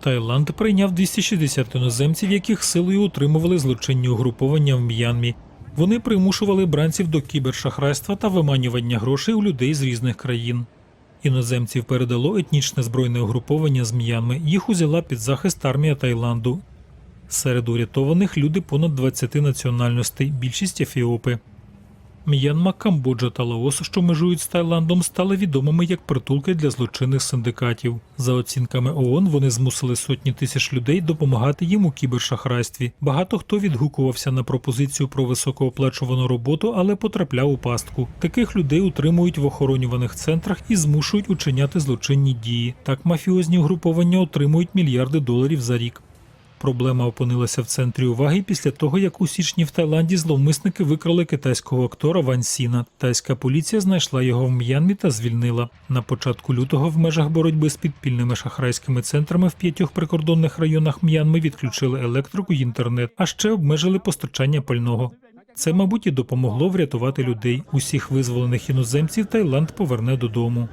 Таїланд прийняв 260 іноземців, яких силою утримували злочинні угруповання в М'янмі. Вони примушували бранців до кібершахрайства та виманювання грошей у людей з різних країн. Іноземців передало етнічне збройне угруповання з М'янми. Їх узяла під захист армія Таїланду. Серед урятованих люди понад 20 національностей, більшість ефіопи. М'янма, Камбоджа та Лаос, що межують з Таїландом, стали відомими як притулки для злочинних синдикатів. За оцінками ООН, вони змусили сотні тисяч людей допомагати їм у кібершахрайстві. Багато хто відгукувався на пропозицію про високооплачувану роботу, але потрапляв у пастку. Таких людей утримують в охоронюваних центрах і змушують учиняти злочинні дії. Так мафіозні угруповання отримують мільярди доларів за рік. Проблема опинилася в центрі уваги після того, як у січні в Таїланді зловмисники викрали китайського актора Ван Сіна. Тайська поліція знайшла його в М'янмі та звільнила. На початку лютого в межах боротьби з підпільними шахрайськими центрами в п'ятьох прикордонних районах М'янми відключили електрику й інтернет, а ще обмежили постачання пального. Це, мабуть, і допомогло врятувати людей. Усіх визволених іноземців Таїланд поверне додому.